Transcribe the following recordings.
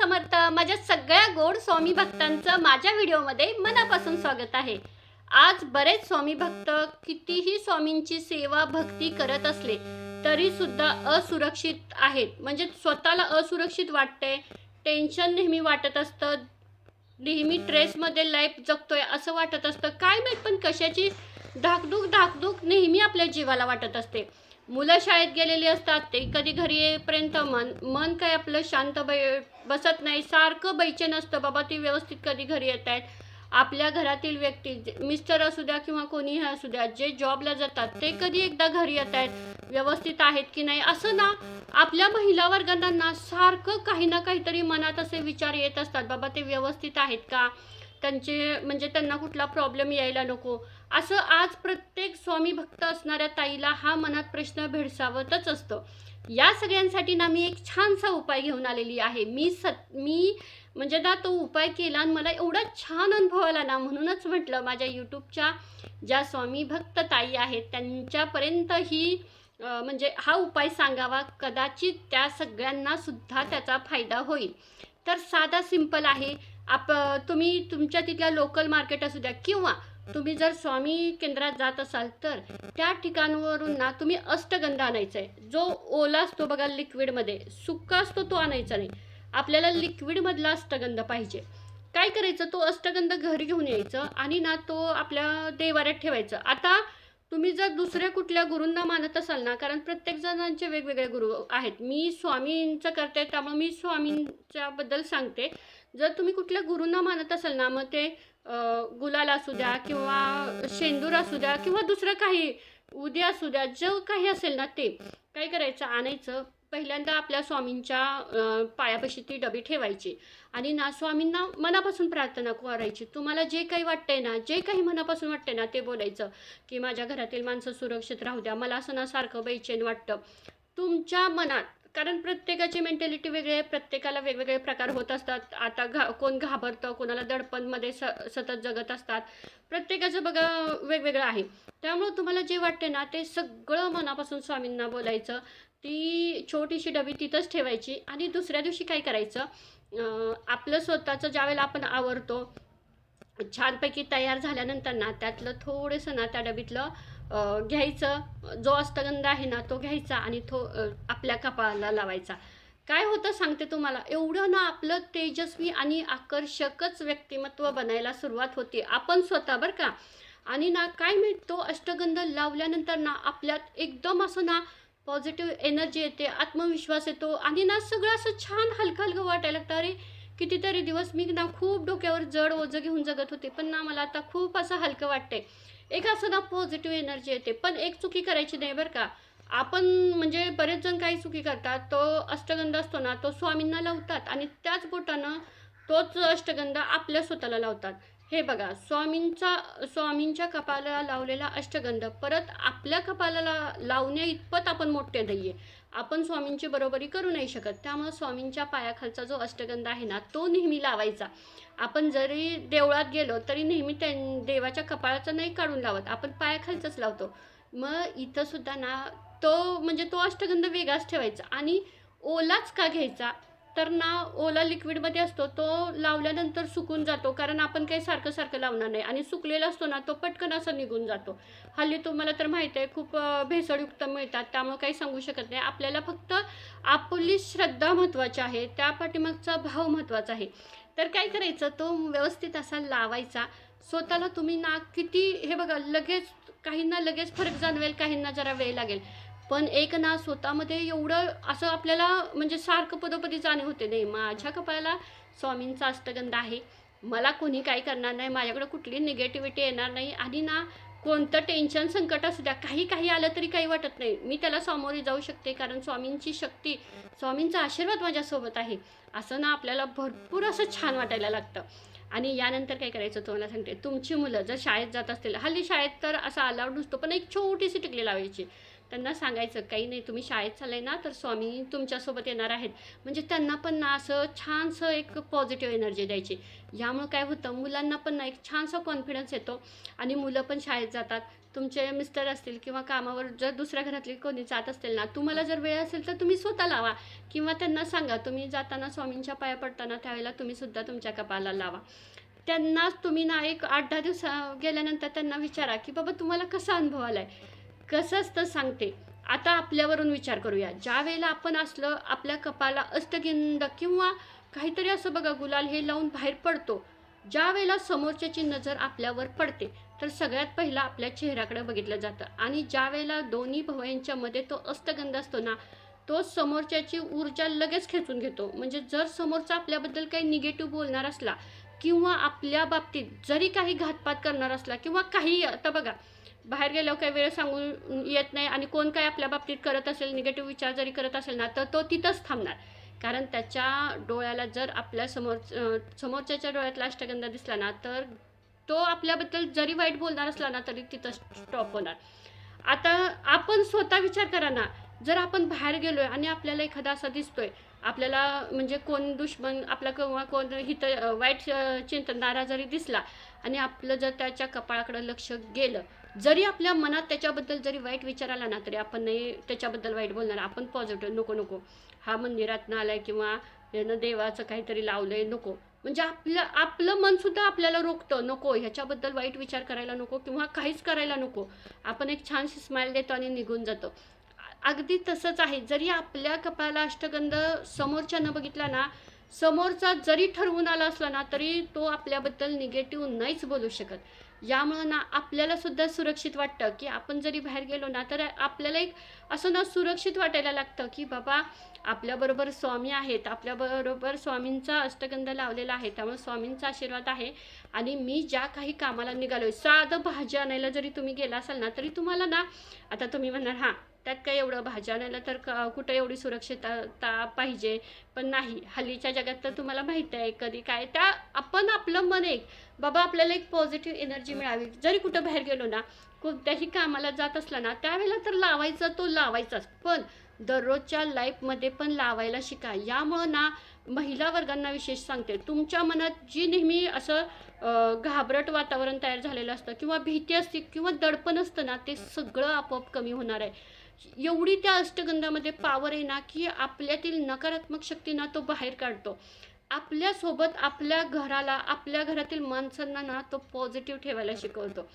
समर्थ माझ्या सगळ्या गोड स्वामी भक्तांचं माझ्या व्हिडिओमध्ये मनापासून स्वागत आहे. आज बरेच स्वामी भक्त कितीही स्वामींची सेवा भक्ती करत असले तरी सुद्धा असुरक्षित आहेत. म्हणजे स्वतःला असुरक्षित वाटते टेन्शन नेहमी वाटत असतं नेहमी ट्रेसमध्ये लाईफ जगतोय असं वाटत असतं. काय माहीत पण कशाची धाकधूक धाकधूक नेहमी आपल्या जीवाला वाटत असते. मुलं शाळेत गेलेली असतात ते कधी घरी येईपर्यंत मन मन काय आपलं शांत बै बसत नाही सारखं बैचेन असतं बाबा ती व्यवस्थित कधी घरी येत आहेत. आपल्या घरातील व्यक्ती जे- मिस्टर असू द्या किंवा कोणीही असू द्या जे जॉबला जातात ते कधी एकदा घरी येत आहेत व्यवस्थित आहेत की नाही असं ना आपल्या महिला वर्गांना सारखं काही ना काहीतरी मनात असे विचार येत असतात बाबा ते व्यवस्थित आहेत का? त्यांचे म्हणजे त्यांना कुठला प्रॉब्लेम यायला नको. असं आज प्रत्येक स्वामी भक्त असणाऱ्या ताईला हा मनात प्रश्न भेडसावतच असतो. या सगळ्यांसाठी ना मी एक छानसा उपाय घेऊन आलेली आहे. मी सत मी म्हणजे ना तो उपाय केला आणि मला एवढा छान अनुभव आला ना म्हणूनच म्हटलं माझ्या यूट्यूबच्या ज्या स्वामी भक्त ताई आहेत त्यांच्यापर्यंत ही म्हणजे हा उपाय सांगावा. कदाचित त्या सगळ्यांना सुद्धा त्याचा फायदा होईल. तर साधा सिंपल आहे. आप तुम्ही तुमच्या तिथल्या लोकल मार्केट असू द्या किंवा तुम्ही जर स्वामी केंद्रात जात असाल तर त्या ठिकाणवरून ना तुम्ही अष्टगंध आणायचा आहे जो ओला असतो बघा लिक्विडमध्ये सुक्का असतो तो आणायचा नाही. आपल्याला लिक्विडमधला अष्टगंध पाहिजे. काय करायचं? तो अष्टगंध घरी घेऊन यायचं आणि ना तो आपल्या देवाऱ्यात ठेवायचं. आता तुम्ही जर दुसऱ्या कुठल्या गुरूंना मानत असाल ना कारण प्रत्येक जणांचे वेगवेगळे गुरु आहेत. मी स्वामींचं करते त्यामुळे मी स्वामींच्याबद्दल सांगते. जर तुम्ही कुठल्या गुरूंना मानत असाल ना मग ते गुलाल असू द्या किंवा शेंदूर असू द्या किंवा दुसरं काही उद्या असू द्या जो काही असेल ना ते काय करायचं? आणायचं. पहिल्यांदा आपल्या स्वामींच्या पायापाशी ती डबी ठेवायची. आणि ना स्वामींना मनापासून प्रार्थना करायची. तुम्हाला जे काही वाटतंय ना जे काही मनापासून वाटतंय ना ते बोलायचं. की माझ्या घरातील माणसं सुरक्षित राहू द्या. मला असं ना सारखं बैचेन वाटतं. तुमच्या मनात कारण प्रत्येकाची मेंटॅलिटी वेगळी आहे. प्रत्येकाला वेगवेगळे प्रकार होत असतात. आता घा कोण घाबरतं कोणाला दडपणमध्ये स सतत जगत असतात. प्रत्येकाचं बघा वेगवेगळं आहे. त्यामुळं तुम्हाला जे वाटते ना ते सगळं मनापासून स्वामींना बोलायचं. ती छोटीशी डबी तिथंच ठेवायची आणि दुसऱ्या दिवशी काय करायचं आपलं स्वतःचं ज्यावेळेला आपण आवरतो छानपैकी तयार झाल्यानंतर ना त्यातलं थोडंसं ना त्या डबीतलं घ्यायचं. जो अष्टगंध आहे ना तो घ्यायचा आणि थो आपल्या कपाळाला लावायचा. काय होतं सांगते तुम्हाला एवढं ना आपलं तेजस्वी आणि आकर्षकच व्यक्तिमत्व बनायला सुरुवात होते. आपण स्वतः बरं का. आणि ना काय मिळतो अष्टगंध लावल्यानंतर ना आपल्यात एकदम असं ना पॉझिटिव्ह एनर्जी येते आत्मविश्वास येतो आणि ना सगळं असं छान हलकं हलकं वाटायला लागतं. अरे कितीतरी दिवस मी ना खूप डोक्यावर जड ओझं घेऊन जगत होते पण ना मला आता खूप असं हलकं वाटतंय. एक असं ना पॉझिटिव्ह एनर्जी येते पण एक चुकी करायची नाही बरं का. आपण म्हणजे बरेच जण काही चुकी करतात तो अष्टगंध असतो ना तो स्वामींना लावतात आणि त्याच बोटानं तोच अष्टगंध आपल्या स्वतःला लावतात. हे बघा स्वामींचा स्वामींच्या कपाला लावलेला अष्टगंध परत आपल्या कपाला लावण्या इतपत आपण मोठे नाही आहे आपण स्वामींची बरोबरी करू नाही शकत. त्यामुळं स्वामींच्या पायाखालचा जो अष्टगंध आहे ना तो नेहमी लावायचा. आपण जरी देवळात गेलो तरी नेहमी त्या देवाच्या कपाळाचं नाही काढून लावत. आपण पायाखालचंच लावतो. मग इथं सुद्धा ना तो म्हणजे तो अष्टगंध वेगळाच ठेवायचा. आणि ओलाच का घ्यायचा? तर ना ओला लिक्विडमध्ये असतो तो लावल्यानंतर सुकून जातो. कारण आपण काही सारखं सारखं लावणार नाही. आणि सुकलेला असतो ना तो पटकन असा निघून जातो. हल्ली तुम्हाला तर माहीत आहे खूप भेसळयुक्त मिळतात. त्यामुळे काही सांगू शकत नाही. आपल्याला फक्त आपली श्रद्धा महत्त्वाची आहे. त्या पाठीमागचा भाव महत्त्वाचा आहे. तर काय करायचं? तो व्यवस्थित असा लावायचा. स्वतःला तुम्ही ना किती हे बघा लगेच काहींना लगेच फरक जाणवेल काहींना जरा वेळ लागेल. पण एक ना स्वतःमध्ये एवढं असं आपल्याला म्हणजे सारखं पदोपदी जाणे होते नाही. माझ्या कपाळाला स्वामींचा अष्टगंध आहे. मला कोणी काय करणार नाही. माझ्याकडे कुठली निगेटिव्हिटी येणार नाही. आणि ना कोणतं टेन्शन संकट असू द्या काही काही आलं तरी काही वाटत नाही. मी त्याला सामोरे जाऊ शकते कारण स्वामींची शक्ती स्वामींचा आशीर्वाद माझ्यासोबत आहे. असं ना आपल्याला भरपूर असं छान वाटायला लागतं. आणि यानंतर काय करायचं तुम्हाला सांगते. तुमची मुलं जर शाळेत जात असतील हल्ली शाळेत तर असं अलाउड नसतो पण एक छोटीशी टिकली लावायची. त्यांना सांगायचं काही नाही तुम्ही शाळेत चालाय ना तर स्वामी तुमच्यासोबत येणार आहेत. म्हणजे त्यांना पण ना असं छानसं एक पॉझिटिव्ह एनर्जी द्यायची. यामुळं काय होतं मुलांना पण ना एक छानसा कॉन्फिडन्स येतो. आणि मुलं पण शाळेत जातात. तुमचे मिस्टर असतील किंवा कामावर जर दुसऱ्या घरातली कोणी जात असतील ना तुम्हाला जर वेळ असेल तर तुम्ही स्वतः लावा. किंवा त्यांना सांगा तुम्ही जाताना स्वामींच्या पाया पडताना त्यावेळेला तुम्हीसुद्धा तुमच्या कपाला लावा. त्यांना तुम्ही ना एक आठ दहा दिवसा गेल्यानंतर त्यांना विचारा की बाबा तुम्हाला कसा अनुभव आला आहे कसं असतं सांगते. आता आपल्यावरून विचार करूया. ज्या वेळेला आपण असलं आपल्या कपाला अष्टगिंद किंवा काहीतरी असं बघा गुलाल हे लावून बाहेर पडतो. ज्या वेळेला समोरच्याची नजर आपल्यावर पडते तर सगळ्यात पहिला आपल्या चेहऱ्याकडे बघितलं जातं. आणि ज्या वेळेला दोन्ही भवयांच्या मध्ये तो अस्तगंध असतो ना तो समोरच्याची ऊर्जा लगेच खेचून घेतो. म्हणजे जर समोरचा आपल्याबद्दल काही निगेटिव्ह बोलणार असला किंवा आपल्या बाबतीत जरी काही घातपात करणार असला किंवा काही आता बघा बाहेर गेल्यावर काही वेळ सांगून येत नाही आणि कोण काय आपल्या बाबतीत करत असेल निगेटिव्ह विचार जरी करत असेल ना तर तो तिथंच थांबणार. कारण त्याच्या डोळ्याला जर आपल्यासमोर समोरच्याच्या डोळ्यातला अष्टगंधा दिसला ना तर तो आपल्याबद्दल जरी वाईट बोलणार असला ना तरी तिथं स्टॉप होणार. आता आपण स्वतः विचार करा ना जर आपण बाहेर गेलो आहे आणि आपल्याला एखादा असा दिसतोय आपल्याला म्हणजे कोण दुश्मन आपला किंवा कोण हित वाईट चिंतनारा जरी दिसला आणि आपलं जर त्याच्या कपाळाकडं लक्ष गेलं जरी आपल्या मनात त्याच्याबद्दल जरी वाईट विचार आला ना तरी आपण नाही त्याच्याबद्दल वाईट बोलणार. आपण पॉझिटिव्ह नको नको. हा मंदिरातनं आलाय किंवा यानं देवाचं काहीतरी लावलंय नको. म्हणजे आपलं आपलं मनसुद्धा आपल्याला रोखतं नको. ह्याच्याबद्दल वाईट विचार करायला नको किंवा काहीच करायला नको. आपण एक छानशी स्माईल देतो आणि निघून जातो. अगदी तसंच आहे. जरी आपल्या कपाळाला अष्टगंध समोरच्यानं बघितला ना समोरचा जरी ठरवून आला असला ना तरी तो आपल्याबद्दल निगेटिव्ह नाहीच बोलू शकत. यामुळं ना आपल्याला सुद्धा सुरक्षित वाटतं की आपण जरी बाहेर गेलो ना तर आपल्याला एक असं ना सुरक्षित वाटायला लागतं की बाबा आपल्याबरोबर स्वामी आहेत आपल्याबरोबर स्वामींचा अष्टगंध लावलेला आहे त्यामुळे स्वामींचा आशीर्वाद आहे. आणि मी ज्या काही कामाला निघालो आहे साधं भाजी आणायला जरी तुम्ही गेला असाल ना तरी तुम्हाला ना आता तुम्ही म्हणणार हां त्यात काय एवढं भाज्या आणायला तर कुठं एवढी सुरक्षितता पाहिजे? पण नाही. हल्लीच्या जगात तर तुम्हाला माहिती आहे कधी काय. त्या आपण आपलं मन एक बाबा आपल्याला एक पॉझिटिव्ह एनर्जी मिळावी. जरी कुठं बाहेर गेलो ना कोणत्याही कामाला जात असला ना त्यावेळेला तर लावायचा तो लावायचाच. पण दररोजच्या लाईफमध्ये पण लावायला शिका. यामुळं ना महिला वर्गांना विशेष सांगते तुमच्या मनात जी नेहमी असं घाबरट वातावरण तयार झालेलं असतं किंवा भीती असते किंवा दडपण असतं ना ते सगळं आपोआप कमी होणार आहे. एवढी त्या अष्टगंधामध्ये पावर आहे ना की आपल्यातील नकारात्मक शक्ती ना तो बाहेर काढतो. आपल्यासोबत आपल्या घराला आपल्या घरातील माणसांना ना तो पॉझिटिव्ह ठेवायला शिकवतो.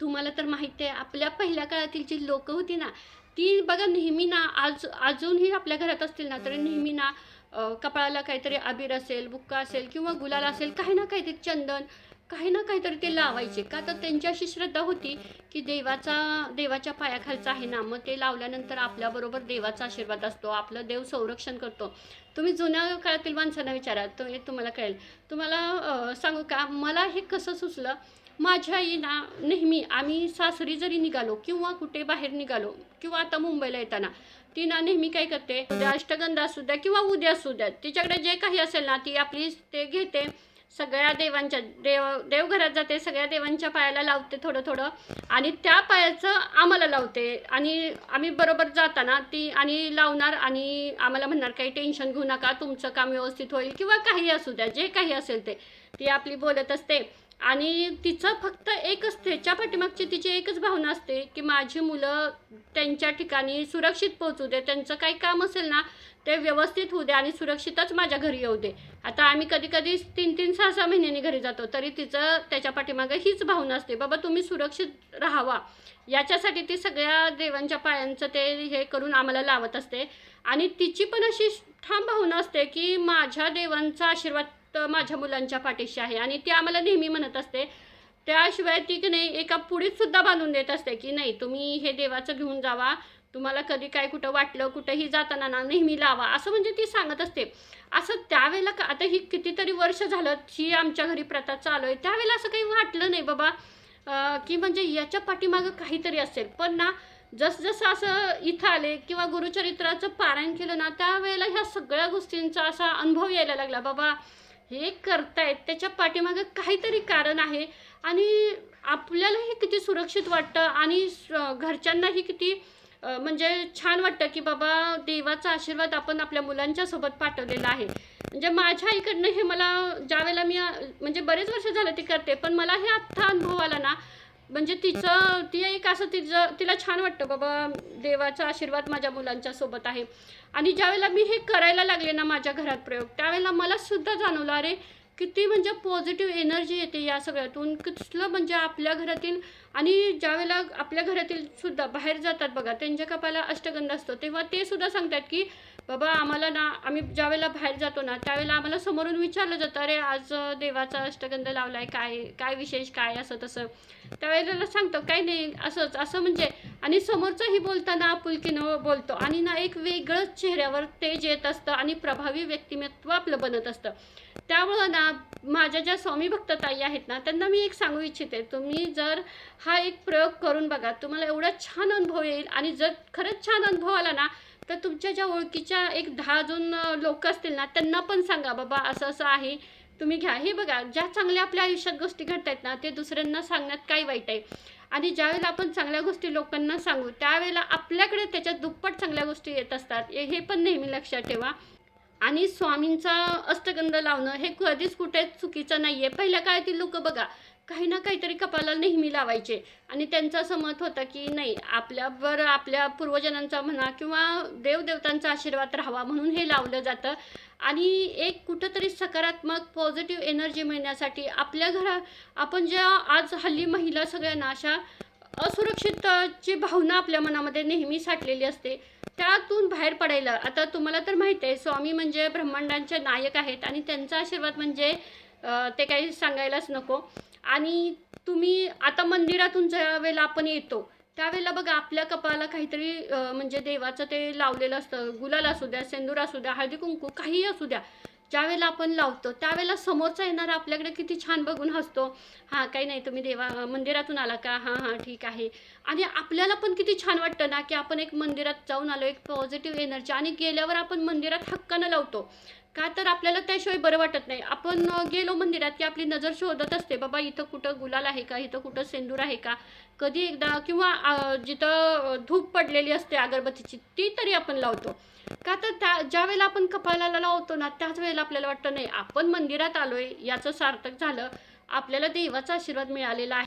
तुम्हाला तर माहिती आहे आपल्या पहिल्या काळातील जी लोकं होती ना ती बघा नेहमी ना आज अजूनही आपल्या घरात असतील ना तरी नेहमी ना कपाळाला काहीतरी अबीर असेल बुक्का असेल किंवा गुलाल असेल काही ना काहीतरी चंदन काही ना काहीतरी ते लावायचे. का तर त्यांची अशी श्रद्धा होती की देवाचा देवाच्या पायाखालचा आहे ना मग ते लावल्यानंतर आपल्याबरोबर देवाचा आशीर्वाद असतो आपलं देव संरक्षण करतो. तुम्ही जुन्या काळातील माणसांना विचारा तो हे तुम्हाला कळेल. तुम्हाला सांगू का मला हे कसं सुचलं? माझ्या आई ना नेहमी आम्ही सासरी जरी निघालो किंवा कुठे बाहेर निघालो किंवा आता मुंबईला येताना ती ना नेहमी काय करते? उद्या अष्टगंध असू द्या किंवा उद्या असू द्या तिच्याकडे जे काही असेल ना ती आपली ते घेते. सगळ्या देवांच्या देव देवघरात जाते सगळ्या देवांच्या पायाला लावते थोडं थोडं. आणि त्या पायाचं आम्हाला लावते. आणि आम्ही बरोबर जाताना ती आणि लावणार आणि आम्हाला म्हणणार काही टेन्शन घेऊ नका तुमचं काम व्यवस्थित होईल किंवा काही असू द्या जे काही असेल ते. ती आपली बोलत असते. आणि तिचं फक्त एकच त्याच्या पाठीमागची तिची एकच भावना असते की माझी मुलं त्यांच्या ठिकाणी सुरक्षित पोहोचू दे त्यांचं काही काम असेल ना ते व्यवस्थित होऊ दे आणि सुरक्षितच माझ्या घरी येऊ दे. आता आम्ही कधी कधी तीन तीन सहा सहा महिन्यांनी घरी जातो तरी तिचं त्याच्या पाठीमागं हीच भावना असते बाबा तुम्ही सुरक्षित राहावा. याच्यासाठी ती सगळ्या देवांच्या पायांचं ते हे करून आम्हाला लावत असते. आणि तिची पण अशी ठाम भावना असते की माझ्या देवांचा आशीर्वाद माझ्या मुलांच्या पाठीशी आहे. आणि ती आम्हाला नेहमी म्हणत असते. त्याशिवाय ती की नाही एका पुढीत सुद्धा बांधून देत असते की नाही तुम्ही हे देवाचं घेऊन जावा. तुम्हाला कधी काय कुठं वाटलं कुठंही जाताना ना नेहमी लावा. असं म्हणजे ती सांगत असते. असं त्यावेळेला का आता ही कितीतरी वर्ष झालं ही आमच्या घरी प्रथा चालू आहे. त्यावेळेला असं काही वाटलं नाही बाबा. की म्हणजे याच्या पाठीमागं काहीतरी असेल. पण ना जसजसं असं इथं आले किंवा गुरुचरित्राचं पारायण केलं ना त्यावेळेला ह्या सगळ्या गोष्टींचा असा अनुभव यायला लागला. बाबा हे करतायत त्याच्या पाठीमागं काहीतरी कारण आहे. आणि आपल्यालाही किती सुरक्षित वाटतं आणि घरच्यांनाही किती म्हणजे छान वाटतं की बाबा देवाचा आशीर्वाद आपण आपल्या मुलांच्या सोबत पाठवलेला आहे. म्हणजे माझ्या आईकडनं हे मला ज्यावेळेला मी म्हणजे बरेच वर्ष झालं ते करते पण मला हे आत्ता अनुभव आला ना म्हणजे तिचं ती एक असं तिचं तिला छान वाटतं बाबा देवाचा आशीर्वाद माझ्या मुलांच्या सोबत आहे. आणि ज्यावेळेला मी हे करायला लागले ना माझ्या घरात प्रयोग त्यावेळेला मला सुद्धा जाणवलं अरे किती म्हणजे पॉझिटिव्ह एनर्जी येते या सगळ्यातून. कसलं म्हणजे आपल्या घरातील आणि ज्यावेळेला आपल्या घरातील सुद्धा बाहेर जातात बघा त्यांच्या कपाला अष्टगंध असतो. तेव्हा ते सुद्धा सांगतात की बाबा आम्हाला ना आम्ही ज्यावेळेला बाहेर जातो ना त्यावेळेला आम्हाला समोरून विचारलं जातं अरे आज देवाचा अष्टगंध लावला आहे काय काय विशेष काय असं तसं? त्यावेळेला सांगतो काही नाही असंच असं म्हणजे आणि समोरचंही बोलताना आपुलकीनं बोलतो आणि ना एक वेगळंच चेहऱ्यावर तेज येत असतं आणि प्रभावी व्यक्तिमत्व आपलं बनत असतं. त्यामुळं ना माझ्या ज्या स्वामी भक्त ताई आहेत ना त्यांना मी एक सांगू इच्छिते तुम्ही जर हा एक प्रयोग करून बघा तुम्हाला एवढा छान अनुभव येईल आणि जर खरंच छान अनुभव आला ना तर तुमच्या ज्या ओळखीच्या एक दहा अजून लोक असतील ना त्यांना पण सांगा बाबा असं असं आहे तुम्ही घ्या. हे बघा ज्या चांगल्या आपल्या आयुष्यात गोष्टी घडत आहेत ना ते दुसऱ्यांना सांगण्यात काय वाईट आहे. आणि ज्यावेळेला आपण चांगल्या गोष्टी लोकांना सांगू त्यावेळेला आपल्याकडे त्याच्यात दुप्पट चांगल्या गोष्टी येत असतात. हे हे पण नेहमी लक्षात ठेवा. आणि स्वामींचा अष्टगंध लावणं हे कधीच कुठे चुकीचं नाही आहे पहिल्या काळातील लोक बघा काही ना काहीतरी कपाला नेहमी लावायचे. आणि त्यांचं असं मत होतं की नाही आपल्यावर आपल्या पूर्वजनांचा म्हणा किंवा देवदेवतांचा आशीर्वाद राहावा म्हणून हे लावलं जातं. आणि एक कुठंतरी सकारात्मक पॉझिटिव्ह एनर्जी मिळण्यासाठी आपल्या घरा आपण ज्या आज हल्ली महिला सगळ्यांना अशा असुरक्षितची भावना आपल्या मनामध्ये नेहमी साठलेली असते त्यातून बाहेर पडायला. आता तुम्हाला तर माहीत आहे स्वामी म्हणजे ब्रह्मांडांचे नायक आहेत आणि त्यांचा आशीर्वाद म्हणजे ते काही सांगायलाच नको. आणि तुम्ही आता मंदिरातून ज्या वेळेला आपण येतो त्यावेळेला बघा आपल्या कपाळाला काहीतरी म्हणजे देवाचं ते लावलेलं असतं. गुलाल असू द्या सेंदूर असू द्या हळदी कुंकू काही असू द्या. ज्यावेळेला आपण लावतो त्यावेळेला समोरचा येणारा आपल्याकडे किती छान बघून हसतो. हां काही नाही तुम्ही देवा मंदिरातून आला का? हां हां ठीक आहे. आणि आपल्याला पण किती छान वाटतं ना की आपण एक मंदिरात जाऊन आलो एक पॉझिटिव्ह एनर्जी. आणि गेल्यावर आपण मंदिरात हक्कानं लावतो. का तर आपल्याला त्याशिवाय बरं वाटत नाही. आपण गेलो मंदिरात की आपली नजर शोधत असते बाबा इथं कुठं गुलाल आहे का? इथं कुठं सेंदूर आहे का? कधी एकदा किंवा जिथं धूप पडलेली असते अगरबत्तीची ती तरी आपण लावतो. का तर त्या ज्या वेळेला आपण कपाळाला लावतो ना त्याच वेळेला आपल्याला वाटतं नाही आपण मंदिरात आलोय याचं सार्थक झालं आपल्याला देवाचा आशीर्वाद मिळालेला आहे.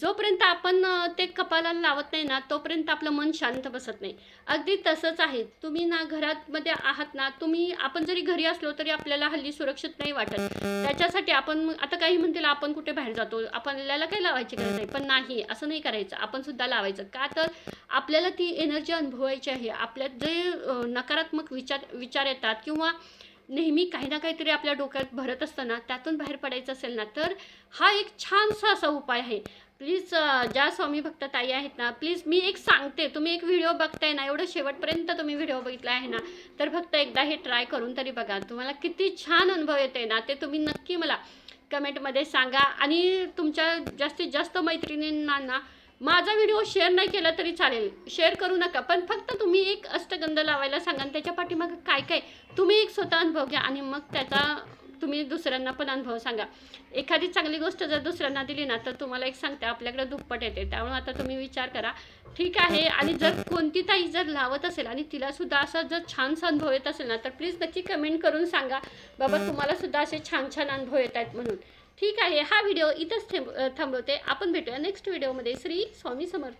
जोपर्यंत आपण ते कपाला लावत नाही ना तोपर्यंत आपलं मन शांत बसत नाही. अगदी तसंच आहे. तुम्ही ना घरात मध्ये आहात ना तुम्ही आपण जरी घरी असलो तरी आपल्याला हल्ली सुरक्षित नाही वाटत. त्याच्यासाठी आपण आता काही म्हणतील आपण कुठे बाहेर जातो आपल्याला काही लावायची गरज नाही. पण नाही असं नाही करायचं. आपण सुद्धा लावायचं. का तर आपल्याला ती एनर्जी अनुभवायची आहे. आपल्यात जे नकारात्मक विचार विचार येतात किंवा नेहमी काही ना काहीतरी आपल्या डोक्यात भरत असतं ना त्यातून बाहेर पडायचं असेल ना तर हा एक छानसा असा उपाय आहे. प्लीज ज्या स्वामी भक्त ताई आहेत ना प्लीज मी एक सांगते तुम्ही एक व्हिडिओ बघताय ना एवढं शेवटपर्यंत तुम्ही व्हिडिओ बघितला आहे ना तर फक्त एकदा हे ट्राय करून तरी बघा. तुम्हाला किती छान अनुभव येते ना ते तुम्ही नक्की मला कमेंटमध्ये सांगा. आणि तुमच्या जास्तीत जास्त मैत्रिणींना ना माझा व्हिडिओ शेअर नाही केला तरी चालेल. शेअर करू नका. पण फक्त तुम्ही एक अष्टगंध लावायला सांगा आणि त्याच्या पाठीमागं काय काय? तुम्ही एक स्वतः अनुभव घ्या आणि मग त्याचा तुम्ही दुसऱ्यांना पण अनुभव सांगा. एखादी चांगली गोष्ट जर दुसऱ्यांना दिली ना तर तुम्हाला एक सांगते आपल्याकडे दुप्पट येते. त्यामुळे आता तुम्ही विचार करा. ठीक आहे. आणि जर कोणती ताई जर लावत असेल आणि तिला सुद्धा असा जर छानसा अनुभव येत असेल ना तर प्लीज नक्की कमेंट करून सांगा. बाबा तुम्हाला सुद्धा असे छान छान अनुभव येत आहेत म्हणून. ठीक आहे हा व्हिडिओ इथंच थांब थांबवते. आपण भेटूया नेक्स्ट व्हिडिओमध्ये श्री स्वामी समर्थ.